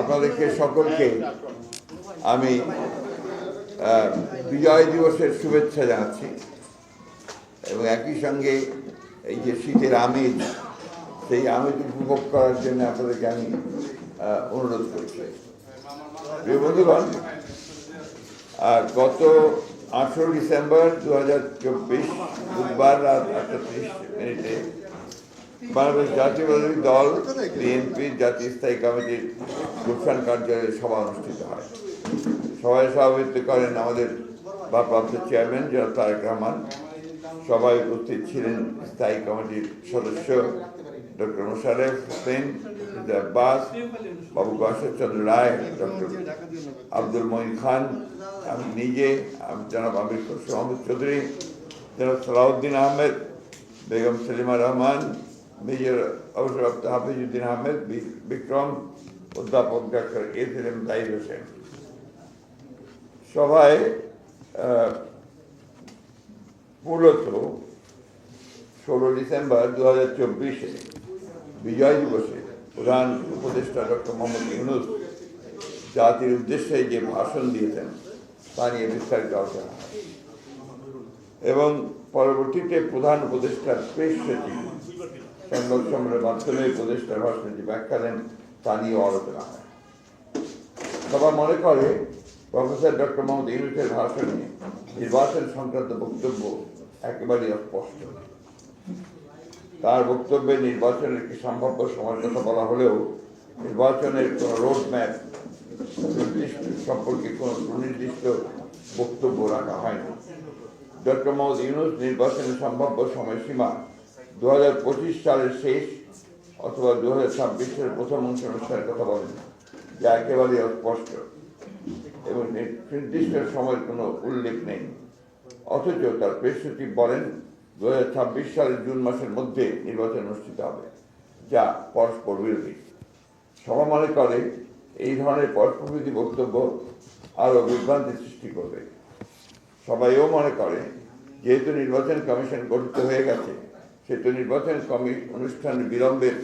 আপনাদেরকে সকলকে আমি বিজয় দিবসের শুভেচ্ছা জানাচ্ছি। এবং একই সঙ্গে এই যে শীতের আমেজ সেই আমেজ উপভোগ করার জন্য আপনাদেরকে আমি অনুরোধ করছি। বন্ধুগণ, আর গত আঠেরো ডিসেম্বর দু হাজার চব্বিশ বুধবার রাত আটটা ত্রিশ মিনিটে বাংলাদেশ জাতীয়বাদী দল, বিএনপি জাতীয় স্থায়ী কমিটির গুলশান কার্যালয়ে সভা অনুষ্ঠিত হয়। সভায় সভাপতিত্ব করেন আমাদের ভারপ্রাপ্ত চেয়ারম্যান জনাব তারেক রহমান। সবাই উপস্থিত ছিলেন স্থায়ী কমিটির সদস্য ডক্টর মোশারেফ হোসেন আব্বাস বাবু গসের চন্দ্র রায় ডক্টর আব্দুল মঈন খান আমি নিজে আমি জনাব আমির খসরু আহমদ চৌধুরী জনাব সালাউদ্দিন আহমেদ বেগম সেলিমা রহমান মেজর অবসরপ্রাপ্ত হাফিজুদ্দিন আহমেদ বিক্রম অধ্যাপক doctor S M Taher Hossain সভায় মূলত ষোলো ডিসেম্বর দু হাজার চব্বিশে বিজয় দিবসে প্রধান উপদেষ্টা ডক্টর মোহাম্মদ ইউনুস জাতির উদ্দেশ্যে যে ভাষণ দিয়েছেন তা নিয়ে বিস্তারিত আলোচনা এবং পরবর্তীতে প্রধান উপদেষ্টার প্রেস সচিব সংবাদ সম্মেলনের মাধ্যমে উপদেষ্টার ভাষণে যে ব্যাখ্যা দেন তা নিয়েও আলোচনা হয় সবাই মনে করে প্রফেসর ডক্টর মোহাম্মদ ইউনুসের ভাষণে নির্বাচন সংক্রান্ত বক্তব্য একেবারেই অস্পষ্ট তার বক্তব্যে নির্বাচনের একটি সম্ভাব্য সময়ের কথা বলা হলেও নির্বাচনের কোনো রোড ম্যাপ নির্দিষ্ট সম্পর্কে কোনো সুনির্দিষ্ট বক্তব্য রাখা হয়নি। ডক্টর মোহাম্মদ ইউনুস নির্বাচনের সম্ভাব্য সময়সীমা দু হাজার পঁচিশ সালের শেষ অথবা দু হাজার ছাব্বিশের প্রথম অংশ অনুষ্ঠানের কথা বলেন, যা একেবারেই অস্পষ্ট এবং নির্দিষ্ট সময়ের কোনো উল্লেখ নেই। অথচ তার প্রেস সচিব বলেন দু ছাব্বিশ সালের জুন মাসের মধ্যে নির্বাচন অনুষ্ঠিত হবে, যা পরস্পর বিরোধী। সভা মনে করে এই ধরনের পরস্পর বিরোধী বক্তব্য আরও বিভ্রান্তি সৃষ্টি করবে। সবাইও মনে করে, যেহেতু নির্বাচন কমিশন গঠিত হয়ে গেছে, সেহেতু নির্বাচন কমি অনুষ্ঠান বিলম্বের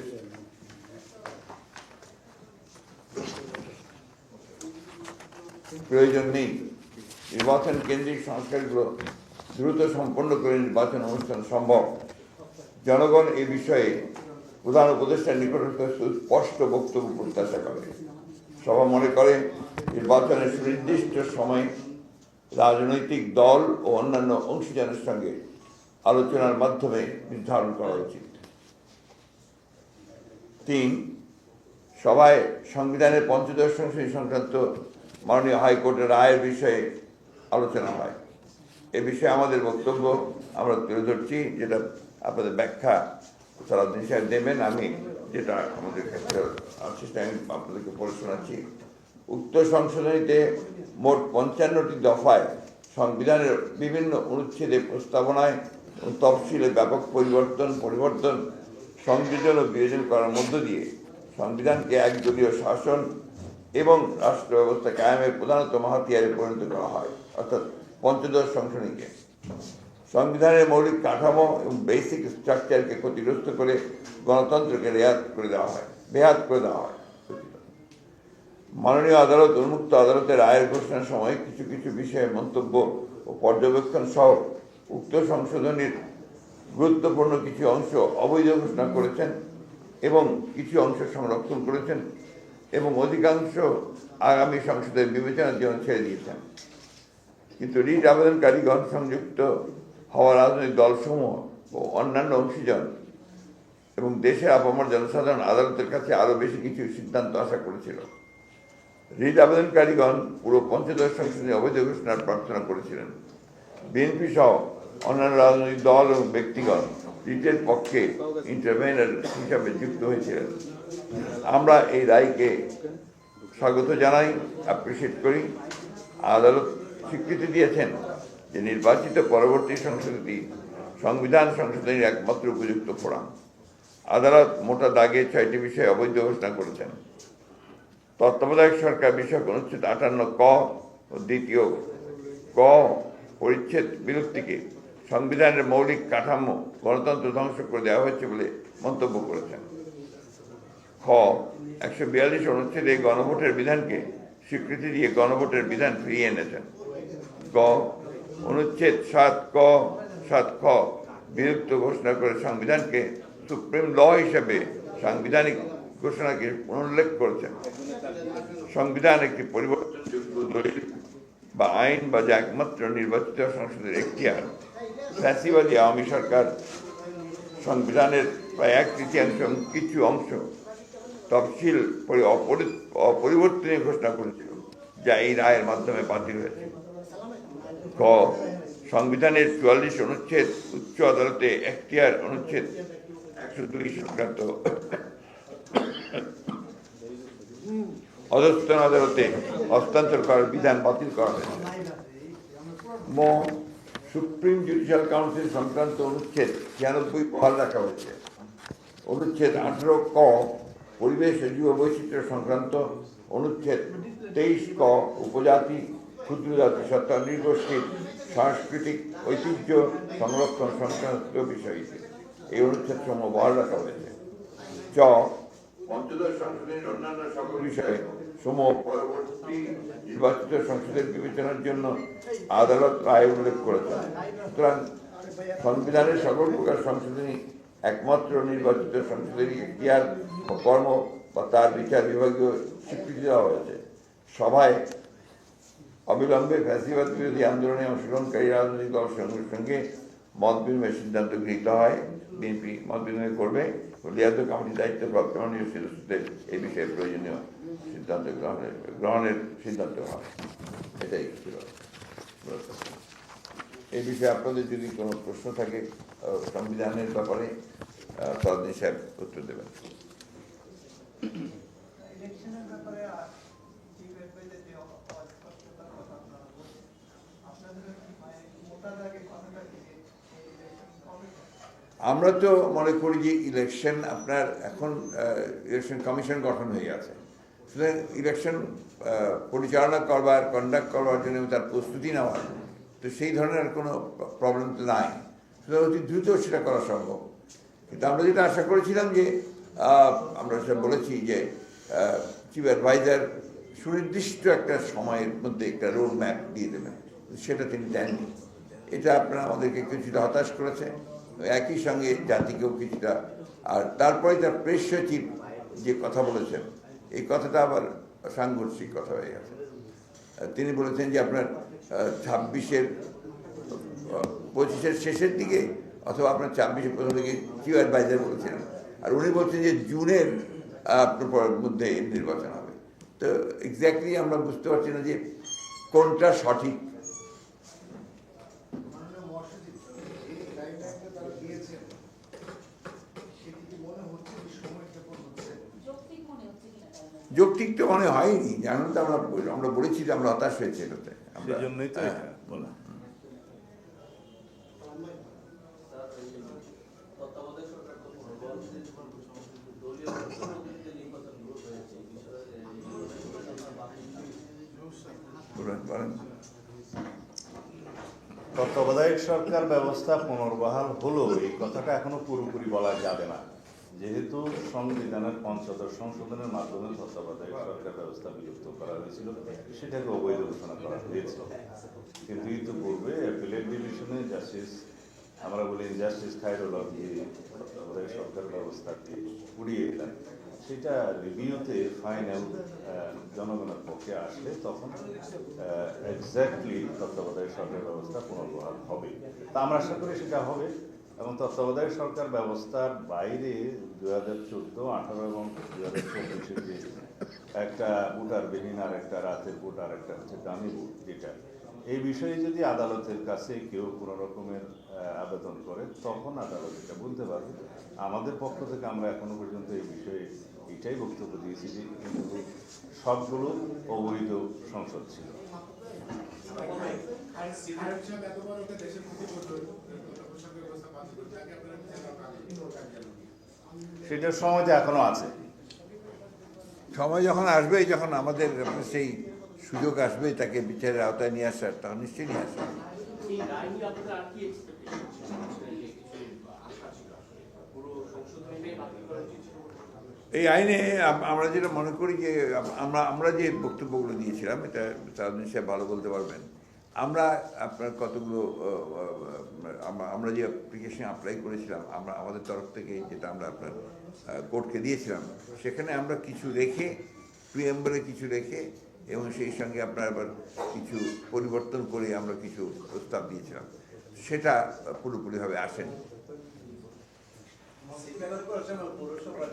প্রয়োজন নেই। নির্বাচন কেন্দ্রিক সংস্কারগুলো দ্রুত সম্পন্ন করে নির্বাচন অনুষ্ঠান সম্ভব। জনগণ এ বিষয়ে প্রধান উপদেষ্টার নিকটস্থ সুস্পষ্ট বক্তব্য প্রত্যাশা করে। সভা মনে করে, নির্বাচনের সুনির্দিষ্ট সময় রাজনৈতিক দল ও অন্যান্য অংশীদারের সঙ্গে আলোচনার মাধ্যমে নির্ধারণ করা উচিত। তিন, সভায় সংবিধানের পঞ্চদশ সংশোধনী সংক্রান্ত মাননীয় হাইকোর্টের রায়ের বিষয়ে আলোচনা হয়। এ বিষয়ে আমাদের বক্তব্য আমরা তুলে ধরছি, যেটা আপনাদের ব্যাখ্যা সারাদিন সাহেব দেবেন। আমি যেটা আমাদের কাছে আছে আমি আপনাদেরকে পড়ে শোনাচ্ছি। উক্ত সংশোধনীতে মোট পঞ্চান্নটি দফায় সংবিধানের বিভিন্ন অনুচ্ছেদে প্রস্তাবনায় তফসিলে ব্যাপক পরিবর্তন পরিবর্তন, সংযোজন ও বিয়োজন করার মধ্য দিয়ে সংবিধানকে একদলীয় শাসন এবং রাষ্ট্র ব্যবস্থা কায়েমের প্রধানত হাতিয়ারে পরিণত করা হয়। অর্থাৎ পঞ্চদশ সংশোধনীকে। সংবিধানের মৌলিক কাঠামো এবং বেসিক স্ট্রাকচারকে ক্ষতিগ্রস্ত করে গণতন্ত্রকে রেয়াত করে দেওয়া হয়, বেহাত করে দেওয়া হয়। মাননীয় আদালত, উন্মুক্ত আদালতের রায়ের ঘোষণার সময় কিছু কিছু বিষয়ে মন্তব্য ও পর্যবেক্ষণ সহ উক্ত সংশোধনীর গুরুত্বপূর্ণ কিছু অংশ অবৈধ ঘোষণা করেছেন এবং কিছু অংশ সংরক্ষণ করেছেন এবং অধিকাংশ আগামী সংসদের বিবেচনার জন্য ছেড়ে দিয়েছেন। কিন্তু রিট আবেদনকারীগণ সংযুক্ত হওয়া রাজনৈতিক দলসমূহ ও অন্যান্য অংশীজন এবং দেশের আপামর জনসাধারণ আদালতের কাছে আরও বেশি কিছু সিদ্ধান্ত আশা করেছিল। রিট আবেদনকারীগণ পুরো পঞ্চদশ সংসদে অবৈধ ঘোষণার প্রার্থনা করেছিলেন। বিএনপি সহ অন্যান্য রাজনৈতিক দল এবং ব্যক্তিগণ রিটের পক্ষে ইন্টারভেনার হিসাবে যুক্ত হয়েছিলেন। আমরা এই রায়কে স্বাগত জানাই অ্যাপ্রিসিয়েট করি। আদালত স্বীকৃতি দিয়েছেন যে নির্বাচিত পরবর্তী সংসদটি সংবিধান সংশোধনের একমাত্র উপযুক্ত ফোরাম। আদালত মোটা দাগে ছয়টি বিষয়ে অবৈধ ঘোষণা করেছেন। তত্ত্বাবধায়ক সরকার বিষয়ক অনুচ্ছেদ আটান্ন ক ও দ্বিতীয় ক পরিচ্ছেদ বিরক্তিকে সংবিধানের মৌলিক কাঠামো, গণতন্ত্র ধ্বংস করে দেওয়া হয়েছে বলে মন্তব্য করেছেন। খ, একশো বিয়াল্লিশ অনুচ্ছেদে গণভোটের বিধানকে স্বীকৃতি দিয়ে গণভোটের বিধান ফিরিয়ে এনেছেন। গ অনুচ্ছেদ সাত ক, সাত খ বিলুপ্ত ঘোষণা করে সংবিধানকে সুপ্রিম ল হিসেবে সাংবিধানিক ঘোষণাকে পুনর্লেখ করেছেন। সংবিধান একটি পরিবর্তনযোগ্য দলিল বা আইন বা যা একমাত্র নির্বাচিত সংসদের এখতিয়ার। ফ্যাসিবাদী আওয়ামী সরকার সংবিধানের প্রায় এক তৃতীয়াংশ কিছু অংশ তফসিল অপরি- অপরিবর্তনীয় ঘোষণা করেছিল, যা এই রায়ের মাধ্যমে বাতিল হয়েছে। ক, সংবিধানের চুয়াল্লিশ অনুচ্ছেদ, উচ্চ আদালতে এখতিয়ার অনুচ্ছেদ, একশো দুই সংক্রান্ত। অধস্তন আদালতে হস্তান্তর করার বিধান বাতিল করা হয়েছে। ম, সুপ্রিম জুডিশিয়াল কাউন্সিল সংক্রান্ত অনুচ্ছেদ ছিয়ানব্বই বহাল রাখা হয়েছে। অনুচ্ছেদ আঠারো ক, পরিবেশ ও জীব বৈচিত্র্য সংক্রান্ত অনুচ্ছেদ তেইশ ক, উপজাতি ক্ষুদ্র জাতি সত্তা নৃগোষ্ঠীর সাংস্কৃতিক ঐতিহ্য সংরক্ষণ সংক্রান্ত বিষয়টি। এই অনুচ্ছেদ সমূহ বহাল রাখা হয়েছে। চ, পঞ্চদশ বিষয়ে নির্বাচিত সংসদের বিবেচনার জন্য আদালত রায় উল্লেখ সুতরাং সকল প্রকার একমাত্র নির্বাচিত কর্ম বা তার বিচার বিভাগীয় স্বীকৃতি দেওয়া হয়েছে। সভায় অবিলম্বে ফ্যাসিবাদ বিরোধী আন্দোলনে অংশগ্রহণকারী রাজনৈতিক দলসমূহের সঙ্গে মত বিনিময়ের সিদ্ধান্ত গৃহীত হয়। বিএনপি মত বিনিময় করবে। লিয়াদ কমিটির দায়িত্বপ্রাপ্ত মাননীয় সদস্যদের এই বিষয়ে প্রয়োজনীয় সিদ্ধান্ত গ্রহণের গ্রহণের সিদ্ধান্ত হয় এটাই ছিল এই বিষয়ে আপনাদের যদি কোনো প্রশ্ন থাকে সংবিধানের ব্যাপারে তদিন সাহেব উত্তর দেবেন ইলেকশনের ব্যাপারে আর চিফ অ্যাডভাইজার যে অস্পষ্টতার কথা আপনারা বলছেন আপনাদের কি মানে মোটা দাগে কথাটা কি যে এই ইলেকশন কবে হবে? আমরা তো মনে করি যে ইলেকশন আপনার এখন ইলেকশন কমিশন গঠন হয়ে গেছে সুতরাং ইলেকশন পরিচালনা করবার কন্ডাক্ট করবার জন্য তার প্রস্তুতি নেওয়ার তো সেই ধরনের কোনো প্রবলেম তো নাই। সুতরাং অতি দ্রুত সেটা করা সম্ভব। কিন্তু আমরা যেটা আশা করেছিলাম যে আমরা সেটা বলেছি যে চিফ অ্যাডভাইজার সুনির্দিষ্ট একটা সময়ের মধ্যে একটা রোড ম্যাপ দিয়ে দেবেন। সেটা তিনি দেননি। এটা আপনারা আমাদেরকে কিছুটা হতাশ করেছে। একই সঙ্গে জাতিকেও কিছুটা, আর তারপরে তার প্রেস সচিব যে কথা বলেছেন, এই কথাটা আবার সাংঘর্ষিক কথা হয়ে গেছে। তিনি বলেছেন যে আপনার ছাব্বিশের পঁচিশের শেষের দিকে অথবা আপনার ছাব্বিশের প্রথম দিকে চিফ অ্যাডভাইজার বলেছিলেন। আর উনি বলছেন যে জুনের আপনার মধ্যে নির্বাচন হবে। তো এক্স্যাক্টলি আমরা বুঝতে পারছি না যে কোনটা সঠিক মাননীয় মহাসচিব এই গাইডলাইনটা তারা দিয়েছেন সেটি কি মনে হচ্ছে যে সময় ক্ষেপণ হচ্ছে যৌক্তিক মনে হচ্ছে কিনা তাহলে? যৌক্তিক তো মনে হয়নি জানেন তো আমরা আমরা বলেছি যে আমরা হতাশ হয়েছি এটাতে। আমরা তো হ্যাঁ, বলা। তত্ত্বাবধায়ক সরকার ব্যবস্থা পুনর্বহাল হলো এই কথাটা এখনও পুরোপুরি বলা যাবে না। যেহেতু সংবিধানের পঞ্চদশ সংশোধনের মাধ্যমে তত্ত্বাবধায়ক সরকার ব্যবস্থা বিলুপ্ত করা হয়েছিল, সেটাকে অবৈধ ঘোষণা করা হয়েছিল। কিন্তু ইতিপূর্বে অ্যাপিলেট ডিভিশনে জাস্টিস, আমরা বলি জাস্টিস খায়রুল হক যে তত্ত্বাবধায়ক সরকার ব্যবস্থাকে উড়িয়ে দিলেন। সেটা রিভিউতে ফাইনাল জনগণের পক্ষে আসলে তখন এক্স্যাক্টলি তত্ত্বাবধায়ক সরকার ব্যবস্থা পুনর্বহাল হবে। তা আমরা আশা করি সেটা হবে। এবং তত্ত্বাবধায়ক সরকার ব্যবস্থার বাইরে দু হাজার চোদ্দ, আঠারো এবং দু হাজার চব্বিশে যে একটা ভোটারবিহীন আর একটা রাতের ভোট আর একটা হচ্ছে দামি ভোট যেটা, এই বিষয়ে যদি আদালতের কাছে কেউ কোনো রকমের আবেদন করে, তখন আদালত এটা বলতে পারবে। আমাদের পক্ষ থেকে আমরা এখনও পর্যন্ত এই বিষয়ে এটাই বক্তব্য দিয়েছি যে কিন্তু সবগুলো অবৈধ সংসদ ছিল। সেটার সময় এখনও আছে। সময় যখন আসবে যখন আমাদের সেই সুযোগ আসবে তাকে বিচারের আওতায় নিয়ে আসার তখন নিশ্চয়ই নিয়ে আসবে এই আইনে আমরা যেটা মনে করি যে আমরা আমরা যে বক্তব্যগুলো দিয়েছিলাম এটা সাধারণ সাহেব ভালো বলতে পারবেন। আমরা, আপনার কতগুলো আমরা- যে অ্যাপ্লিকেশন অ্যাপ্লাই করেছিলাম, আমরা আমাদের তরফ থেকে যেটা আমরা আপনার কোর্টকে দিয়েছিলাম, সেখানে আমরা কিছু রেখে প্রিএম্বলে কিছু রেখে এবং সেই সঙ্গে আপনার আবার কিছু পরিবর্তন করে আমরা কিছু প্রস্তাব দিয়েছিলাম। সেটা পুরোপুরিভাবে আসেনি সেখানে পৌরসভার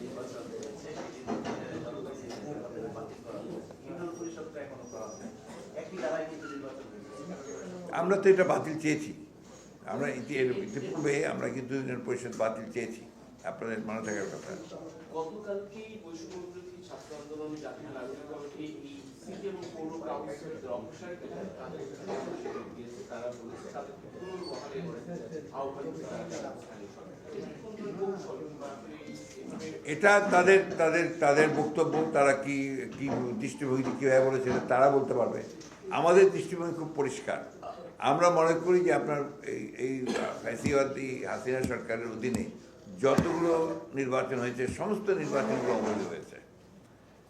নির্বাচন হয়েছে বাতিল করা হলো ইউনিয়ন পরিষদটা এখনও করা হয় একই ধারায় কিন্তু নির্বাচন হয়েছে আমরা তো এটা বাতিল চেয়েছি। আমরা ইতিপূর্বে আমরা কিন্তু ইউনিয়ন পরিষদ বাতিল চেয়েছি। আপনাদের মনে থাকার কথা। এটা তাদের তাদের তাদের বক্তব্য তারা কি কি দৃষ্টিভঙ্গি কীভাবে বলেছে তারা বলতে পারবে। আমাদের দৃষ্টিভঙ্গি খুব পরিষ্কার। আমরা মনে করি যে আপনার এই এই, ফ্যাসিবাদী হাসিনা সরকারের অধীনে যতগুলো নির্বাচন হয়েছে, সমস্ত নির্বাচনগুলো অবৈধ হয়েছে।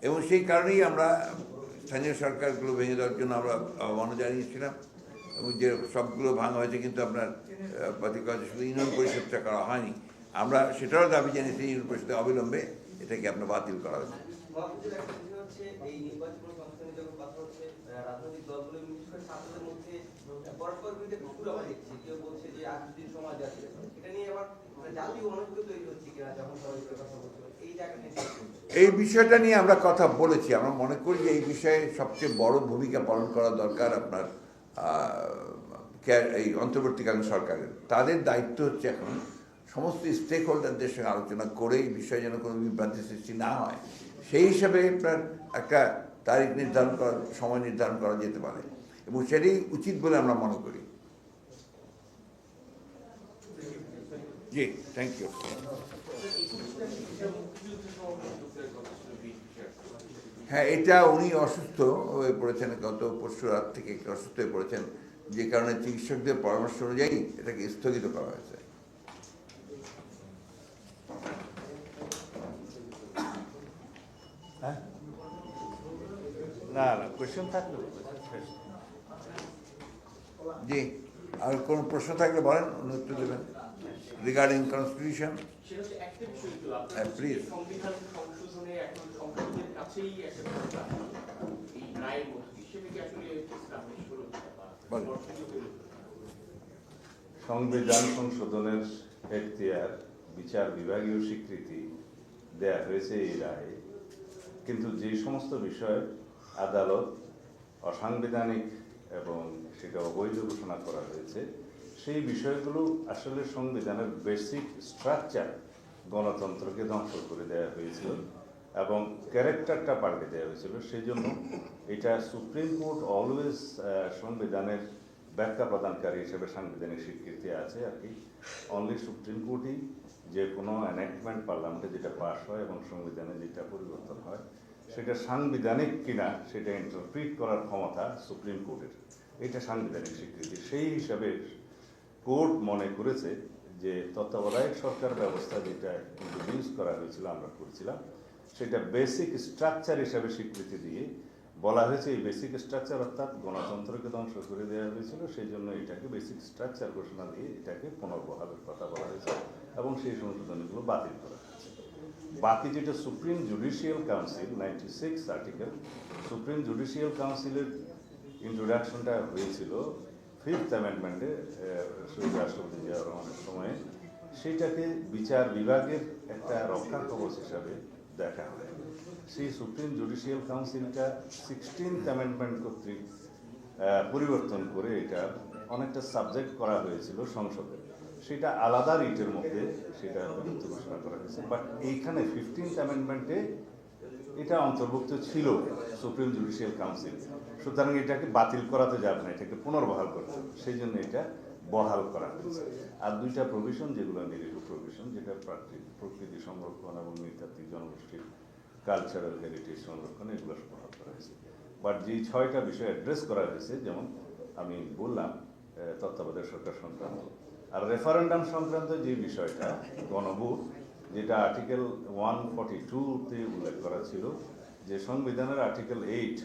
এবং সেই কারণেই আমরা স্থানীয় সরকারগুলো ভেঙে দেওয়ার জন্য আমরা আহ্বান জানিয়েছিলাম। এবং যে সবগুলো ভাঙা হয়েছে কিন্তু আপনার শুধু ইউনিয়ন পরিষদটা করা হয়নি। আমরা সেটারও দাবি জানিয়েছি, ইউনিয়ন পরিষদে অবিলম্বে এটাকে আপনার বাতিল করা হয়েছে। পরস্পর বিরুদ্ধে কুকুর আবার দেখছি। কেউ বলছে যে আট দিন সমাজ আছে এটা নিয়ে আবার মানে অনুভূতি তৈরি হচ্ছে কিনা, যখন কথা এই এই বিষয়টা নিয়ে আমরা কথা বলেছি। আমরা মনে করি যে এই বিষয়ে সবচেয়ে বড় ভূমিকা পালন করা দরকার আপনার এই অন্তর্বর্তীকালীন সরকারের। তাদের দায়িত্ব হচ্ছে এখন সমস্ত স্টেক হোল্ডারদের সঙ্গে আলোচনা করে এই বিষয়ে যেন কোনো বিভ্রান্তি সৃষ্টি না হয়। সেই হিসাবে আপনার একটা তারিখ নির্ধারণ করা, সময় নির্ধারণ করা যেতে পারে। এবং সেটাই উচিত বলে আমরা মনে করি। জি থ্যাংক ইউ হ্যাঁ এটা উনি অসুস্থ হয়ে পড়েছেন, গত পরশু রাত থেকে একটু অসুস্থ হয়ে পড়েছেন। যে কারণে চিকিৎসকদের পরামর্শ অনুযায়ী এটাকে স্থগিত করা হয়েছে। হ্যাঁ? না না কোয়েশ্চেন থাকলে। জি আর কোনো প্রশ্ন থাকলে বলেন উনি উত্তর দেবেন। রিগার্ডিং কনস্টিটিউশন কিনা? সংবিধান সংশোধনের এখতিয়ার বিচার বিভাগীয় স্বীকৃতি দেয়া হয়েছে এই রায়ে কিন্তু যে সমস্ত বিষয় আদালত অসাংবিধানিক এবং সেটা অবৈধ ঘোষণা করা হয়েছে, সেই বিষয়গুলো আসলে সংবিধানের বেসিক স্ট্রাকচার গণতন্ত্রকে ধ্বংস করে দেওয়া হয়েছিল এবং ক্যারেক্টারটা পাল্টে দেওয়া হয়েছিল। সেই জন্য এটা সুপ্রিম কোর্ট অলওয়েজ সংবিধানের ব্যাখ্যা প্রদানকারী হিসেবে সাংবিধানিক স্বীকৃতি আছে আর কি। অনলি সুপ্রিম কোর্টই যে কোনো অ্যানেক্টমেন্ট পার্লামেন্টে যেটা পাস হয় এবং সংবিধানে যেটা পরিবর্তন হয় সেটা সাংবিধানিক কিনা সেটা ইন্টারপ্রিট করার ক্ষমতা সুপ্রিম কোর্টের এটা সাংবিধানিক স্বীকৃতি। সেই হিসাবে কোর্ট মনে করেছে যে তত্ত্বাবধায়ক সরকার ব্যবস্থা যেটা ইন্ট্রোডিউস করা হয়েছিল, আমরা করেছিলাম, সেটা বেসিক স্ট্রাকচার হিসাবে স্বীকৃতি দিয়ে বলা হয়েছে এই বেসিক স্ট্রাকচার অর্থাৎ গণতন্ত্রকে ধ্বংস করে দেওয়া হয়েছিল, সেই জন্য এটাকে বেসিক স্ট্রাকচার ঘোষণা দিয়ে এটাকে পুনর্বহালের কথা বলা হয়েছে এবং সেই সংশোধনীগুলো বাতিল করা বাকি যেটা supreme judicial council ninety six article supreme judicial কাউন্সিলের ইন্ট্রোডাকশনটা হয়েছিল ফিফথ অ্যামেন্ডমেন্টে শহীদ রাষ্ট্রপতি জিয়া রহমানের সময়ে। সেইটাকে বিচার বিভাগের একটা রক্ষা কবচ হিসাবে দেখা হয়। সেই সুপ্রিম জুডিশিয়াল কাউন্সিলটা সিক্সটিন্থ অ্যামেন্ডমেন্ট কর্তৃক পরিবর্তন করে এটা অনেকটা সাবজেক্ট করা হয়েছিল সংসদে সেটা আলাদা রিটের মধ্যে সেটা বিলুপ্ত ঘোষণা করা হয়েছে বাট এইখানে ফিফটিন্থ অ্যামেন্ডমেন্টে এটা অন্তর্ভুক্ত ছিল সুপ্রিম জুডিশিয়াল কাউন্সিল সুতরাং এটাকে বাতিল করাতে যাবে না, এটাকে পুনর্বহাল করতে সেই জন্য এটা বহাল করা হয়েছে। আর দুইটা প্রভিশন যেগুলো নিরীহ প্রভিশন যেটা প্রাকৃতিক প্রকৃতি সংরক্ষণ এবং নৃতাত্ত্বিক জনগোষ্ঠীর কালচারাল হেরিটেজ সংরক্ষণ, এগুলো বহাল করা হয়েছে। বাট যে ছয়টা বিষয় অ্যাড্রেস করা হয়েছে, যেমন আমি বললাম তত্ত্বাবধায়ক সরকার সংক্রান্ত আর রেফারেন্ডাম সংক্রান্ত যে বিষয়টা, গণভোট, যেটা আর্টিকেল ওয়ান ফর্টি টুতে উল্লেখ করা ছিল, যে সংবিধানের আর্টিকেল এইট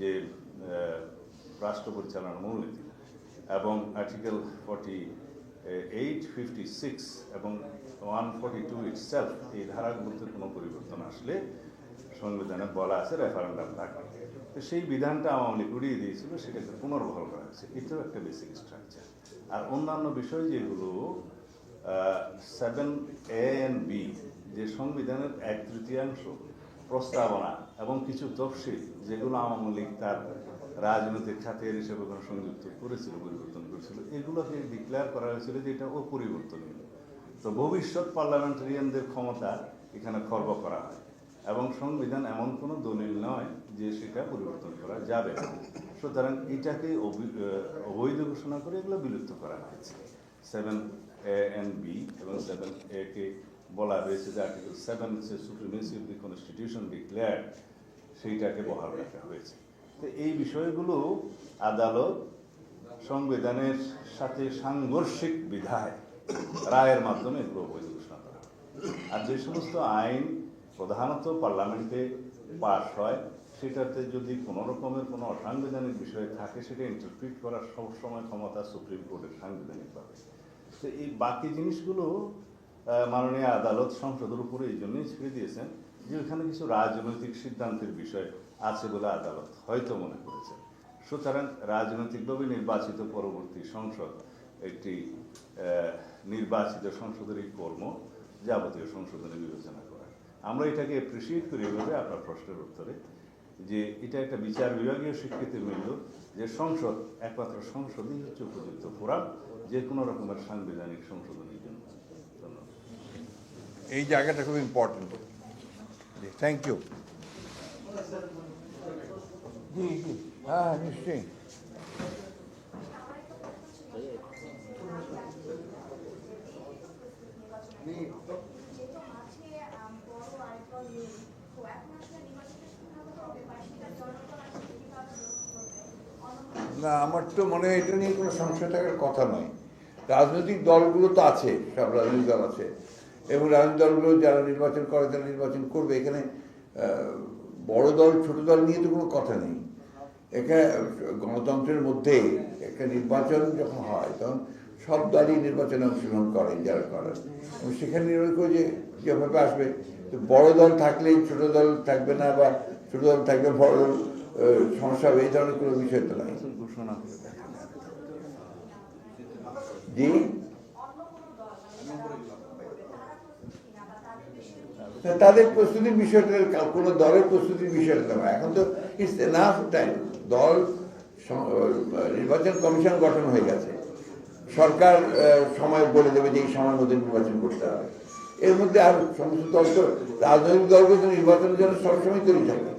যে রাষ্ট্র পরিচালনার মূলনীতি এবং article forty eight fifty six এবং ওয়ান ফর্টি টু ইটসেলফ এই ধারাগুলোতে কোনো পরিবর্তন আসলে সংবিধানে বলা আছে রেফারেন্ডাম থাকবে। তো সেই বিধানটা আওয়ামী লীগ উড়িয়ে দিয়েছিল, সেটাকে পুনর্বহাল করা হয়েছে। এটাও একটা বেসিক স্ট্রাকচার আর অন্যান্য বিষয় যেগুলো সেভেন এ এন্ড বি যে সংবিধানের এক তৃতীয়াংশ প্রস্তাবনা এবং কিছু তফসিল, যেগুলো আওয়ামী লীগ তার রাজনৈতিক খাতের হিসেবে কোনো সংযুক্ত করেছিল, পরিবর্তন করেছিল, এগুলোকে ডিক্লেয়ার করা হয়েছিল যে এটা অপরিবর্তনীয়। তো ভবিষ্যৎ পার্লামেন্টারিয়ানদের ক্ষমতা এখানে খর্ব করা হয় এবং সংবিধান এমন কোনো দলিল নয় যে সেটা পরিবর্তন করা যাবে সুতরাং এটাকে অবি- অবৈধ ঘোষণা করে এগুলো বিলুপ্ত করা হয়েছে। সেভেন এ এন্ড বি এবং সেভেন এ কে বলা হয়েছে যে article seven say supremacy of the constitution declare সেইটাকে বহাল রাখা হয়েছে। তো এই বিষয়গুলো আদালত সংবিধানের সাথে সাংঘর্ষিক বিধায় রায়ের মাধ্যমে এগুলো অবৈধ ঘোষণা করা। আর যে সমস্ত আইন প্রধানত পার্লামেন্টে পাশ হয় সেটাতে যদি কোনো রকমের কোনো অসাংবিধানিক বিষয় থাকে, সেটা ইন্টারপ্রিট করার সবসময় ক্ষমতা সুপ্রিম কোর্টের সাংবিধানিকভাবে। তো এই বাকি জিনিসগুলো মাননীয় আদালত সংসদের উপরে এই জন্যই ছেড়ে দিয়েছেন যে ওখানে কিছু রাজনৈতিক সিদ্ধান্তের বিষয় আছে বলে আদালত হয়তো মনে করেছেন। সুতরাং রাজনৈতিকভাবে নির্বাচিত পরবর্তী সংসদ একটি নির্বাচিত সংসদের এই কর্ম যাবতীয় সংশোধনে বিবেচনা করা আমরা এটাকে অ্যাপ্রিসিয়েট করি এভাবে আপনার প্রশ্নের উত্তরে। যে এটা একটা বিচার বিভাগীয় স্বীকৃতি মিলল যে সংসদ একমাত্র সংসদই হচ্ছে উপযুক্ত ফোরাম যে কোনো রকমের সাংবিধানিক সংশোধনের জন্য। ধন্যবাদ। এই জায়গাটা খুব ইম্পর্টেন্ট থ্যাংক ইউ জি জি। হ্যাঁ নিশ্চয়ই। যেহেতু মাঝে আম, বড় আরেকদল নেই, তো এখন আসলে নির্বাচনটা কীভাবে হবে বা সেটা জনগণ আসলে কীভাবে লক্ষ্য করবে? অন্য না, আমার তো মনে হয় এটা নিয়ে কোনো সংশয় থাকার কথা নয়। রাজনৈতিক দলগুলো তো আছে, সব রাজনৈতিক দল আছে। এবং রাজনৈতিক দলগুলো যারা নির্বাচন করে, তারা নির্বাচন করবে। এখানে বড় দল, ছোট দল নিয়ে তো কোনো কথা নেই। এখানে গণতন্ত্রের মধ্যে একটা নির্বাচন যখন হয়, তখন সব দলই নির্বাচনে অংশগ্রহণ করেন যারা করেন এবং সেখানে নির্ভর করে যে যেভাবে আসবে। বড় দল থাকলেই ছোট দল থাকবে না, বা ছোট দল থাকলে বড় সমস্যা হবে, এই ধরনের কোনো বিষয় তো নাই। ঘোষণা করে তাদের প্রস্তুতির বিষয়টা, কোনো দলের প্রস্তুতির বিষয়টা নয় এখন তো ইটস এনাফ দল নির্বাচন কমিশন গঠন হয়ে গেছে। সরকার সময় বলে দেবে যে এই সময়ের মধ্যে নির্বাচন করতে হবে। এর মধ্যে আর সমস্ত দল তো, রাজনৈতিক দলগুলো তো নির্বাচনের জন্য সবসময় তৈরি থাকে।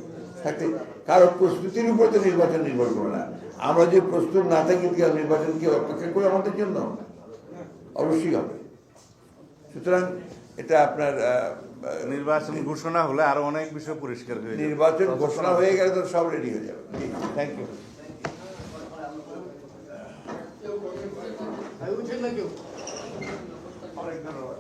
থাকতে কারও প্রস্তুতির উপর তো নির্বাচন নির্ভর করে না। আমরা যে প্রস্তুত না থাকি নির্বাচন কি অপেক্ষা করে আমাদের জন্য? অবশ্যই হবে। সুতরাং এটা আপনার নির্বাচন ঘোষণা হলে আরও অনেক বিষয় পরিষ্কার হয়ে নির্বাচন ঘোষণা হয়ে গেলে তো সব রেডি হয়ে যাবে। থ্যাংক ইউ উঠেন না কেউ। অনেক ধন্যবাদ।